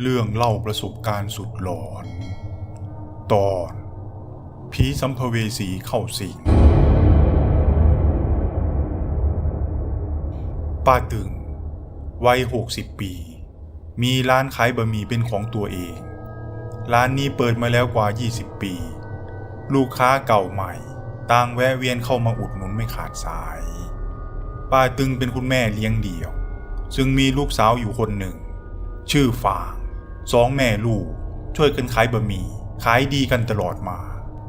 เรื่องเล่าประสบการณ์สุดหลอน ตอนผีสัมภเวสีเข้าสิง ป้าตึง วัยหกสิบปี มีร้านขายบะหมี่เป็นของตัวเอง ร้านนี้เปิดมาแล้วกว่า 20 ปี ลูกค้าเก่าใหม่ ต่างแวะเวียนเข้ามาอุดหนุนไม่ขาดสาย ป้าตึงเป็นคุณแม่เลี้ยงเดี่ยว ซึ่งมีลูกสาวอยู่คนหนึ่ง ชื่อฟาง สองแม่ลูกช่วยกันขายบะหมี่ขายดีกันตลอดมา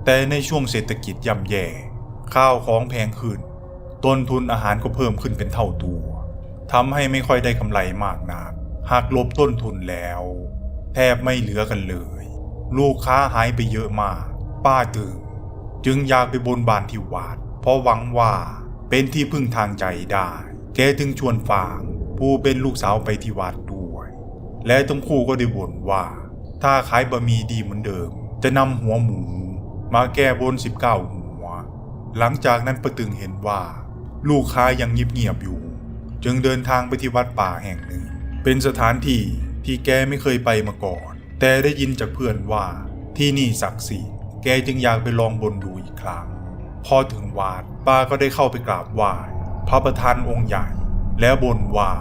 แต่ในช่วงเศรษฐกิจย่ำแย่ ข้าวของแพงขึ้น ต้นทุนอาหารก็เพิ่มขึ้นเป็นเท่าตัวทำให้ไม่ค่อยได้กำไรมากนัก หากลบต้นทุนแล้ว แทบไม่เหลือกันเลย ลูกค้าหายไปเยอะมาก ป้าตึงจึงอยากไปบนบานที่วัดเพราะหวังว่าเป็นที่พึ่งทางใจได้ แกจึงชวนฟาง ผู้เป็นลูกสาวไปที่วัด และทั้งคู่ก็ได้บ่นว่า ถ้าขายบะหมี่ดีเหมือนเดิม จะนำหัวหมู มาแก้บน 19 หัว หลังจากนั้นประตึงเห็นว่า ลูกค้ายังเงียบๆอยู่ จึงเดินทางไปที่วัดป่าแห่งหนึ่ง เป็นสถานที่ที่แกไม่เคยไปมาก่อน แต่ได้ยินจากเพื่อนว่าที่นี่ศักดิ์สิทธิ์แกจึงอยากไปลองบนดูอีกครั้ง พอถึงวัดป้าก็ได้เข้าไปกราบไหว้พระประธานองค์ใหญ่ แล้วบนว่า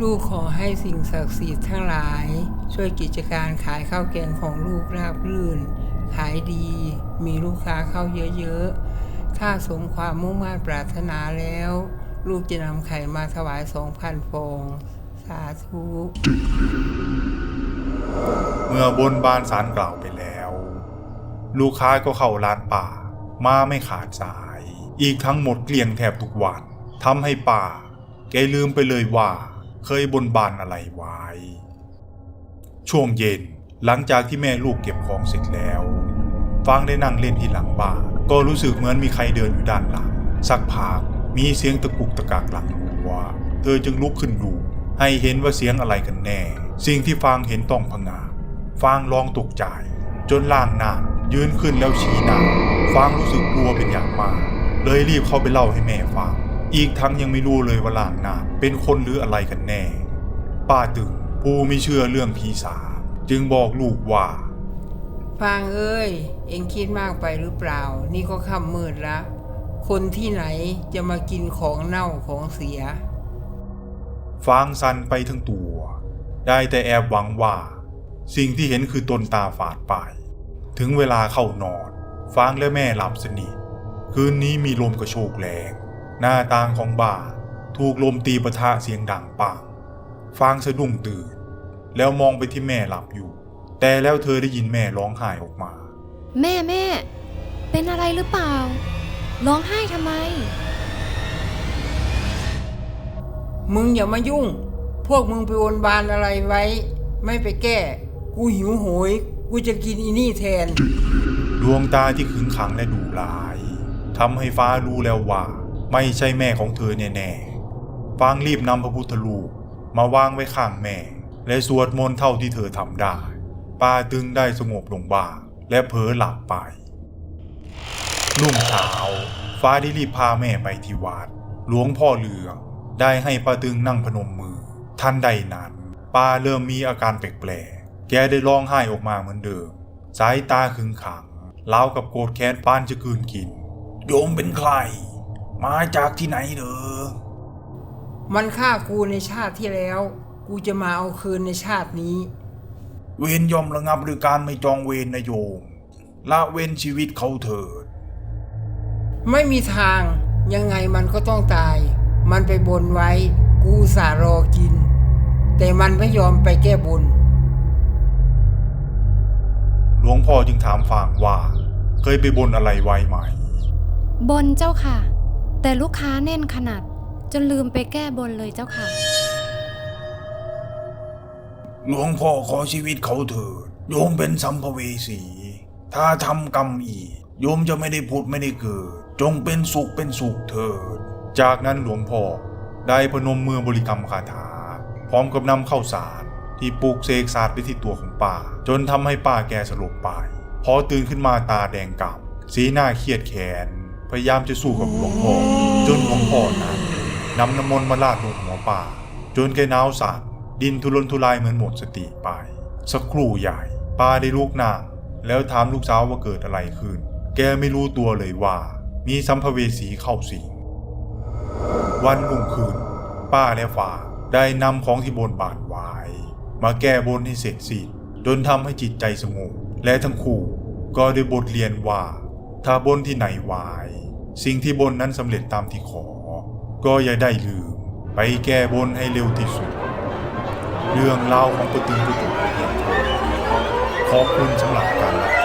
ลูกขอให้สิ่งศักดิ์สิทธิ์ทั้งหลาย ช่วยกิจการขายข้าวแกงของลูกราบรื่น ขายดี มีลูกค้าเข้าเยอะๆ ถ้าสมความมุ่งมั่นปรารถนาแล้ว ลูกจะนำไข่มาถวายสองพันฟอง สาธุเมื่อบนบานสารกล่าวไปแล้ว ลูกค้าก็เข้าร้านป่า มาไม่ขาดสาย อีกทั้งหมดเกลี้ยงแทบทุกวันทำให้ป่า แกลืมไปเลยว่า เคยบนบานอะไรไว้ ช่วงเย็นหลังจากที่แม่ลูกเก็บของเสร็จแล้ว ฟางได้นั่งเล่นที่หลังบ้านก็รู้สึกเหมือนมีใครเดินอยู่ด้านหลัง สักพักมีเสียงตะกุกตะกากหลังรั้วเธอจึงลุกขึ้นดูให้เห็นว่าเสียงอะไรกันแน่ สิ่งที่ฟางเห็นต้องพงาฟางร้องตกใจ จนล่างหน้ายืนขึ้นแล้วชี้หน้าฟางรู้สึกกลัวเป็นอย่างมาก เลยรีบเข้าไปเล่าให้แม่ฟัง อีกทั้งยังไม่รู้เลยว่าล่างหน้าเป็นคนหรืออะไรกันแน่ ป้าตึงผู้ไม่เชื่อเรื่องผีสางจึงบอกลูกว่าฟางเอ้ย เอ็งคิดมากไปหรือเปล่า นี่ก็ค่ำมืดละคนที่ไหนจะมากินของเน่าของเสีย ฟางสันไปทั้งตัว ได้แต่แอบหวังว่า สิ่งที่เห็นคือตนตาฝาดไป ถึงเวลาเข้านอน ฟางและแม่หลับสนิท คืนนี้มีลมกระโชกแรง หน้าต่างของบ้านถูกลมตีปะทะเสียงดังปังฟางสะดุ้งตื่น แล้วมองไปที่แม่หลับอยู่ แต่แล้วเธอได้ยินแม่ร้องไห้ออกมา แม่แม่ เป็นอะไรหรือเปล่า ร้องไห้ทำไม มึงอย่ามายุ่ง พวกมึงไปวนบานอะไรไว้ ไม่ไปแก้ กูหิวโหย กูจะกินอีนี่แทน ดวงตาที่ขึงขังและดุร้ายทำให้ฟ้ารู้แล้วว่า ไม่ใช่แม่ของเธอแน่ๆฟางรีบนำพระพุทธรูปมาวางไว้ข้างแม่ และสวดมนต์เท่าที่เธอทำได้ป้าตึงได้สงบลงบ้างและเผลอหลับไปรุ่งเช้าฟ้าได้รีบพาแม่ไปที่วัด หลวงพ่อเหลืองได้ให้ป้าตึงนั่งพนมมือท่านใดนั้นป้าเริ่มมีอาการแปลกๆ แกได้ร้องไห้ออกมาเหมือนเดิม สายตาขึงขังเล้ากับโกรธแค้นป้านจะกืนกิน โยมเป็นใคร มาจากที่ไหนเด้อมันฆ่ากูในชาติที่แล้ว กูจะมาเอาคืนในชาตินี้ เวรยอมระงับหรือการไม่จองเวรนะโยมละเว้นชีวิตเขาเถิด ไม่มีทางยังไงมันก็ต้องตาย มันไปบนไว้ กูสารอกิน แต่มันไม่ยอมไปแก้บนหลวงพ่อจึงถามฟางว่า เคยไปบนอะไรไว้ไหม บนเจ้าค่ะ แต่ลูกค้าแน่นขนาด จนลืมไปแก้บนเลยเจ้าค่ะ หลวงพ่อขอชีวิตเขาเถิดโยมเป็นสัมภเวสี ถ้าทำกรรมอีก โยมจะไม่ได้ผุดไม่ได้เกิด จงเป็นสุขเป็นสุขเถิด จากนั้นหลวงพ่อได้พนมมือบริกรรมคาถา พร้อมกับนำเข้าวสารที่ปลูกเสกสาดไปที่ตัวของป้า จนทำให้ป้าแกสลบไป พอตื่นขึ้นมาตาแดงก่ำสีหน้าเครียดแค้น พยายามจะสู้กับหลวงพ่อจนหลวงพ่อนั้นนำน้ำมนต์มาลาดลงหัวป้าจนแกหนาวสั่นดินทุรนทุรายเหมือนหมดสติไป สักครู่ใหญ่ป้าได้ลูกนางแล้วถามลูกสาวว่าเกิดอะไรขึ้น แกไม่รู้ตัวเลยว่า มีสัมภเวสีเข้าสิงวันรุ่งขึ้น ป้าและฝาได้นำของที่บนบานไว้มาแก้บนให้เสร็จสิ้นจนทำให้จิตใจสงบและทั้งคู่ก็ได้บทเรียนว่า ถ้าบนที่ไหนวาย สิ่งที่บนนั้นสำเร็จตามที่ขอ ก็อย่าได้ลืม ไปแก้บนให้เร็วที่สุด เรื่องเล่าของประตือรือร้นเพียงขอบคุณสำหรับการรับ